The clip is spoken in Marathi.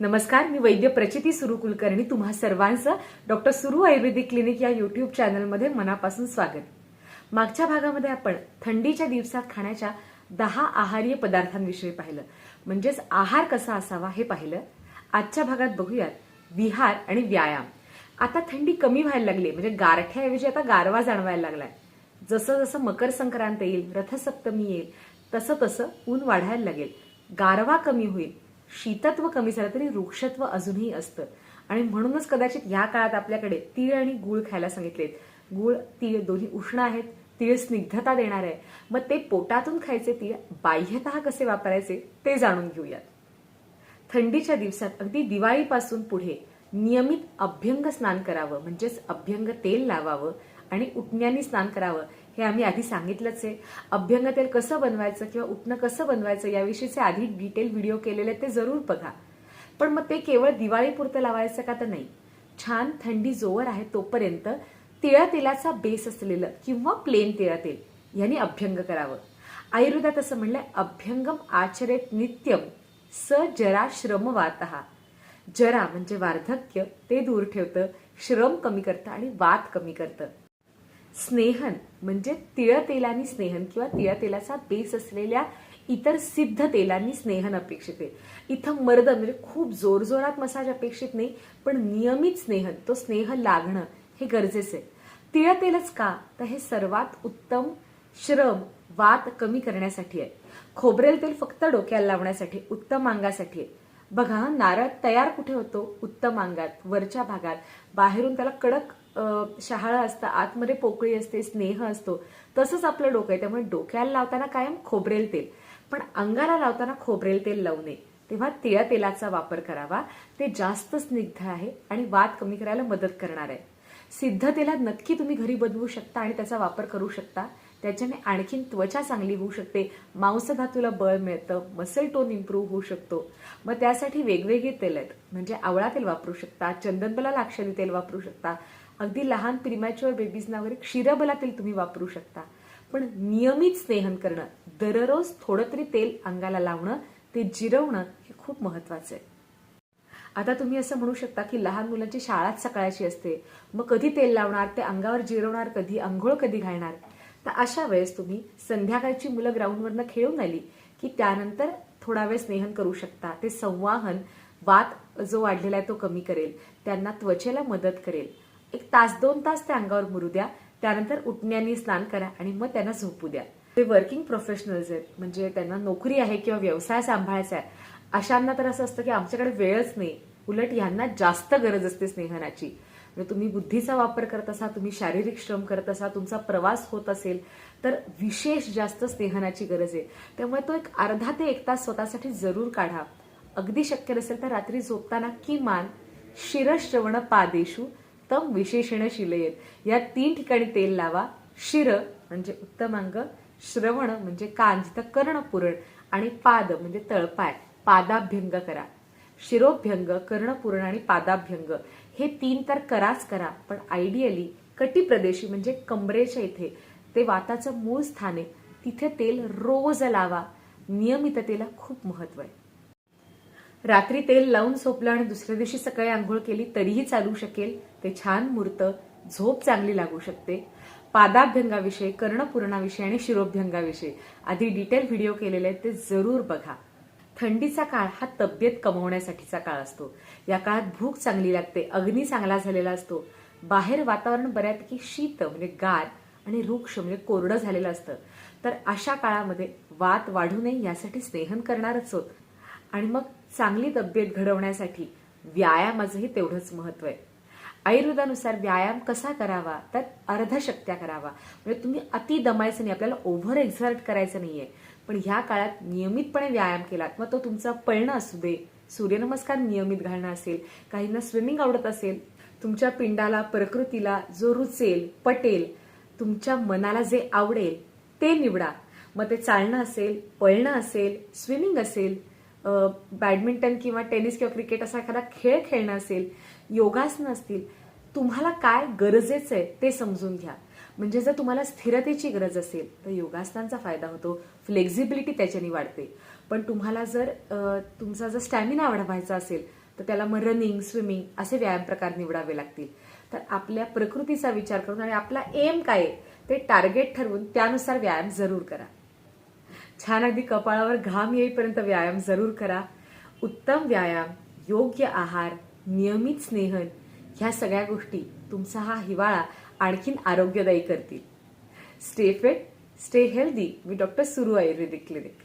नमस्कार मी वैद्य प्रचिती सुरू कुलकर्णी तुम्हा सर्वांचं डॉक्टर सुरू आयुर्वेदिक क्लिनिक या युट्यूब चॅनलमध्ये मनापासून स्वागत. मागच्या भागामध्ये आपण थंडीच्या दिवसात खाण्याच्या दहा आहार्य पदार्थांविषयी पाहिलं. म्हणजेच आहार कसा असावा हे पाहिलं. आजच्या भागात बघूयात विहार आणि व्यायाम. आता थंडी कमी व्हायला लागली म्हणजे गारठ्याऐवजी आता गारवा जाणवायला लागलाय. जसं जसं मकर संक्रांत येईल रथसप्तमी येईल तसं तसं ऊन वाढायला लागेल. गारवा कमी होईल शीतत्व कमी झालं तरी वृक्षत्व अजूनही असतं. आणि म्हणूनच कदाचित या काळात आपल्याकडे तीळ आणि गुळ खायला सांगितलेत. गुळ तीळ दोन्ही उष्ण आहेत. तीळ स्निग्धता देणार आहे. मग ते पोटातून खायचे तीळ बाह्यतः कसे वापरायचे ते जाणून घेऊयात. थंडीच्या दिवसात अगदी दिवाळीपासून पुढे नियमित अभ्यंग स्नान करावं म्हणजेच अभ्यंग तेल लावावं आणि उठण्याने स्नान करावं हे आम्ही आधी सांगितलंच आहे. अभ्यंग तेल कसं बनवायचं किंवा उठणं कसं बनवायचं याविषयीचे आधी डिटेल व्हिडिओ केलेले ते जरूर बघा. पण मग ते केवळ दिवाळीपुरतं लावायचं का तर नाही. छान थंडी जोवर आहे तोपर्यंत तिळा तेलाचा बेस असलेलं किंवा प्लेन तिळा तेल यांनी अभ्यंग करावं. आयुर्वेदात असं म्हणलंय अभ्यंगम आचरेत नित्यम स जरा श्रमवात. जरा म्हणजे वार्धक्य ते दूर ठेवतं श्रम कमी करतं आणि वात कमी करतं. स्नेहन म्हणजे तिळ तेलानी स्नेहन किंवा तिळ तेलाचा बेस असलेल्या इतर सिद्ध तेलांनी स्नेहन अपेक्षित आहे. इथं मर्द म्हणजे खूप जोरजोरात मसाज अपेक्षित नाही पण नियमित स्नेहन तो स्नेह लागणं हे गरजेचं आहे. तिळ तेलच का? तर हे सर्वात उत्तम श्रम वात कमी करण्यासाठी आहे. खोबरेल तेल फक्त डोक्याला लावण्यासाठी उत्तम अंगासाठी आहे. बघा नारळ तयार कुठे होतो? उत्तम अंगात वरच्या भागात. बाहेरून त्याला कडक शहाळा असतं आतमध्ये पोकळी असते स्नेह असतो. तसंच आपलं डोकं आहे. त्यामुळे डोक्याला लावताना कायम खोबरेल तेल. पण अंगाला लावताना खोबरेल तेल लावू नये. तेव्हा तिळ्या तेलाचा वापर करावा. ते जास्त स्निग्ध आहे आणि वाद कमी करायला मदत करणार आहे. सिद्ध तेलात नक्की तुम्ही घरी बनवू शकता आणि त्याचा वापर करू शकता. त्याच्याने आणखीन त्वचा चांगली होऊ शकते. मांसधातूला बळ मिळतं. मसल टोन इम्प्रूव्ह होऊ शकतो. मग त्यासाठी वेगवेगळी तेल आहेत. म्हणजे आवळा तेल वापरू शकता चंदनबला लाक्षणी तेल वापरू शकता अगदी लहान प्रिमॅच्युअर बेबीजना वगैरे क्षीरबलातील तुम्ही वापरू शकता. पण नियमित स्नेहन करणं दररोज थोडं तरी तेल अंगाला लावणं ते जिरवणं हे खूप महत्वाचं आहे. आता तुम्ही असं म्हणू शकता की लहान मुलांची शाळाच सकाळची असते. मग कधी तेल लावणार ते अंगावर जिरवणार कधी अंघोळ कधी घालणार? तर अशा वेळेस तुम्ही संध्याकाळची मुलं ग्राउंडवरनं खेळून आली की त्यानंतर थोडा वेळ स्नेहन करू शकता. ते संवाहन वात जो वाढलेला आहे तो कमी करेल. त्यांना त्वचेला मदत करेल. एक तास दोन तास त्या अंगावर मुरू द्या. त्यानंतर उठण्यानी स्नान करा आणि मग त्यांना झोपू द्या. ते वर्किंग प्रोफेशनल्स आहेत म्हणजे त्यांना नोकरी आहे किंवा व्यवसाय सांभाळायचा आहे अशांना तर असं असतं की आमच्याकडे वेळच नाही. उलट यांना जास्त गरज असते स्नेहनाची. म्हणजे तुम्ही बुद्धीचा वापर करत असा तुम्ही शारीरिक श्रम करत असा तुमचा प्रवास होत असेल तर विशेष जास्त स्नेहनाची गरज आहे. त्यामुळे तो एक अर्धा ते एक तास स्वतःसाठी जरूर काढा. अगदी शक्य नसेल तर रात्री झोपताना किमान शिरश्रवण पादेशू उत्तम विशेषण शिलयेत. या तीन ठिकाणी तेल लावा. शिर म्हणजे उत्तमांग श्रवण म्हणजे कान जिथं कर्णपुरण आणि पाद म्हणजे तळपाय. पादाभ्यंग करा. शिरोभ्यंग कर्णपूरण आणि पादाभ्यंग. हे तीन तर कराच करा पण आयडियली कटी प्रदेशी म्हणजे कमरेच्या इथे ते वाताचं मूळ स्थान आहे. तिथे तेल रोज लावा. नियमिततेला खूप महत्त्व आहे. रात्री तेल लावून झोपलं आणि दुसऱ्या दिवशी सकाळी आंघोळ केली तरीही चालू शकेल. ते छान मूर्त झोप चांगली लागू शकते. पादाभ्यंगाविषयी कर्णपूर्णाविषयी आणि शिरोभ्यंगाविषयी आधी डिटेल व्हिडिओ केलेले आहेत ते जरूर बघा. थंडीचा काळ हा तब्येत कमवण्यासाठीचा काळ असतो. या काळात भूक चांगली लागते अग्नी चांगला झालेला असतो. बाहेर वातावरण बऱ्यापैकी शीत म्हणजे गार आणि वृक्ष म्हणजे कोरडं झालेलं असतं. तर अशा काळामध्ये वात वाढू नये यासाठी स्नेहन करणारच होत. आणि मग चांगली तब्येत घडवण्यासाठी व्यायामाचंही तेवढंच महत्त्व आहे. आयुर्वेदानुसार व्यायाम कसा करावा? तर अर्धशक्त्या करावा. म्हणजे तुम्ही अति दमायचं नाही आपल्याला ओव्हर एक्झर्ट करायचं नाहीये. पण ह्या काळात नियमितपणे व्यायाम केलात मग तो तुमचा पळणं असू दे सूर्यनमस्कार नियमित घालणं असेल काहींना स्विमिंग आवडत असेल तुमच्या पिंडाला प्रकृतीला जो रुचेल पटेल तुमच्या मनाला जे आवडेल ते निवडा. मग ते चालणं असेल पळणं असेल स्विमिंग असेल बॅडमिंटन किंवा टेनिस किंवा क्रिकेट असा एखादा खेळ खेळणं असेल योगासनं असतील तुम्हाला काय गरजेचं आहे ते समजून घ्या. म्हणजे जर तुम्हाला स्थिरतेची गरज असेल तर योगासनांचा फायदा होतो फ्लेक्झिबिलिटी त्याच्याने वाढते. पण तुम्हाला जर तुमचा जर स्टॅमिना वाढवायचा असेल तर त्याला मग रनिंग स्विमिंग असे व्यायाम प्रकार निवडावे लागतील. तर आपल्या प्रकृतीचा विचार करून आणि आपला एम काय आहे ते टार्गेट ठरवून त्यानुसार व्यायाम जरूर करा. छान अगदी कपाळावर घाम येईपर्यंत व्यायाम जरूर करा. उत्तम व्यायाम योग्य आहार नियमित स्नेहन ह्या सगळ्या गोष्टी तुमचा हा हिवाळा आणखीन आरोग्यदायी करतील. स्टे फिट स्टे हेल्दी मी डॉक्टर सुरू आयुर्वेदिक क्लिनिक